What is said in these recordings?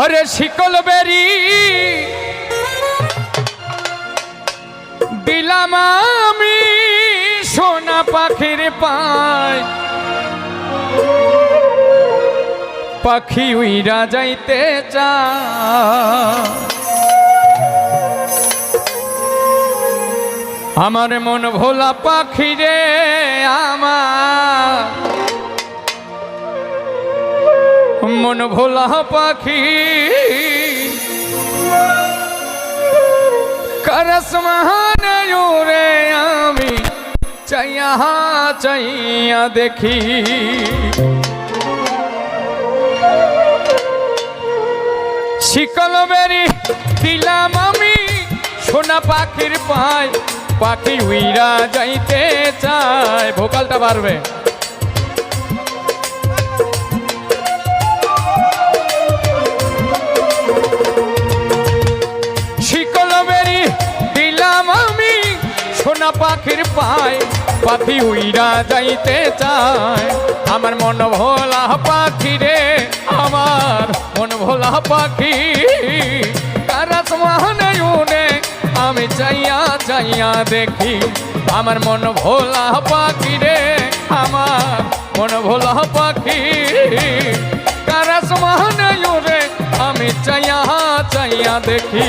হরে শিকল বেরি। দিলাম আমি সোনা পাখির পায়। পাখি উইরা যাইতে চা আমার মন ভোলা পাখি রে মন ভোলা পাখি। করস মহানয়ো রে আমি চাইয়া চাইয়া দেখি। শিকল বেরি দিলাম আমি সোনা পাখির পায়, পাখি উইরা যাইতে চায়। ভোকালটা পারবে পাখির পায়, পাখি উইরা যাইতে চায়। আমার মন ভোলা পাখি রে, আমার মন ভোলা পাখি। কারাস মহানে উনে আমি চাইয়া চাইয়া দেখি। আমার মন ভোলা পাখি রে, আমার মন ভোলা পাখি। কারাস মহানে উনে আমি চাইয়া চাইয়া দেখি।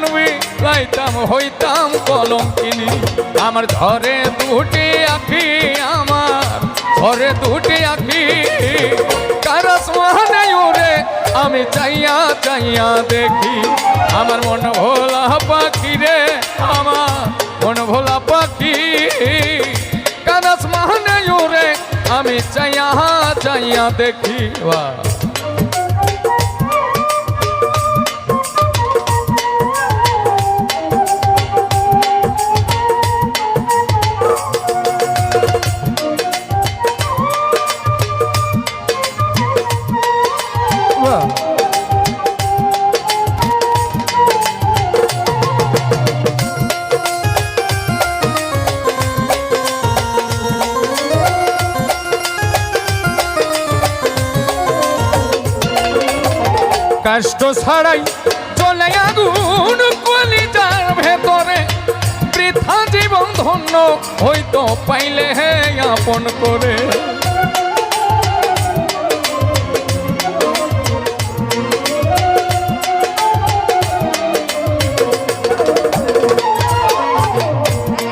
মন লাইতাম হইতাম কলম কিনি আমার ঘরে দুটি আখি, আমার ঘরে দুটি আখি। কারস মহানে উড়ে আমি চাইয়া চাইয়া দেখি। আমার মন ভোলা পাখি রে, আমার মন ভোলা পাখি। কারস মহানে উড়ে আমি চাইয়া চাইয়া দেখি। বাহ। কষ্ট ছাড়াই চলে আগুন কলিজার ভেতরে। বৃথা জীবন ধন্য হইতো পাইলে হে করে।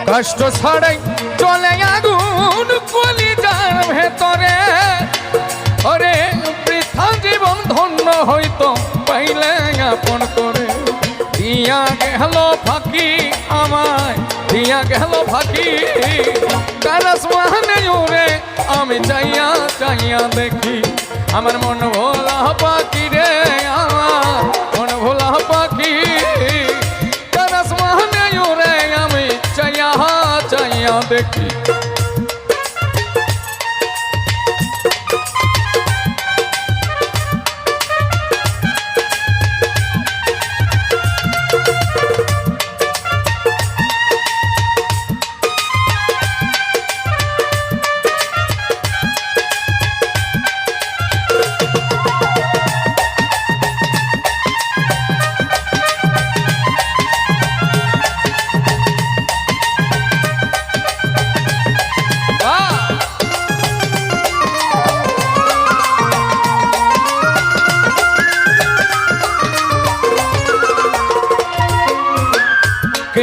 কষ্ট ছাড়াই চলে আগুন হইতো পাইলে আপন করে। দিয়া গেল ফাঁকি আমায়, দিয়া গেল ফাঁকি। কারস মহানে উড়ে আমি চাইয়া চাইয়া দেখি, আমার মন ভোলা পাখি রে আমার, মন ভোলা পাখি কারস মহানে উড়ে আমি চাইয়া চাইয়া দেখি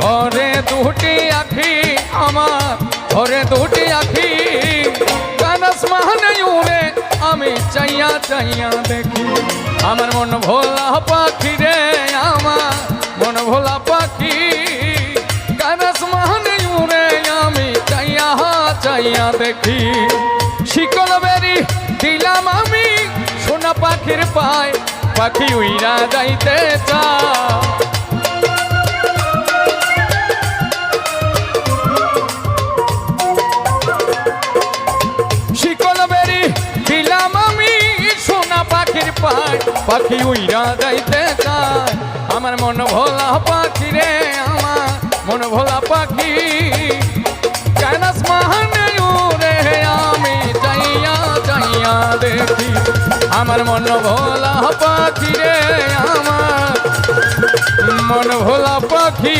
ঝরে দুটি আখি আমার ঝরে দুটি আখি। কানস মাহনে উড়ে, আমি চাইয়া চাইয়া দেখি। আমার মন ভোলা পাখি রে আমার, মন ভোলা পাখি। কানস মাহনে উড়ে, আমি চাইয়া চাইয়া দেখি। শিকল বেরি দিলাম আমি, সোনা পাখির পায়, পাখি উইরা যাইতে চা পাখি উইরা যাইতে চায়। আমার মন ভোলা পাখি রে, আমার মন ভোলা পাখি। কানাস মাহানে উড়ে আমি চাইয়া চাইয়া দেখি। আমার মন ভোলা পাখি রে, আমার মন ভোলা পাখি।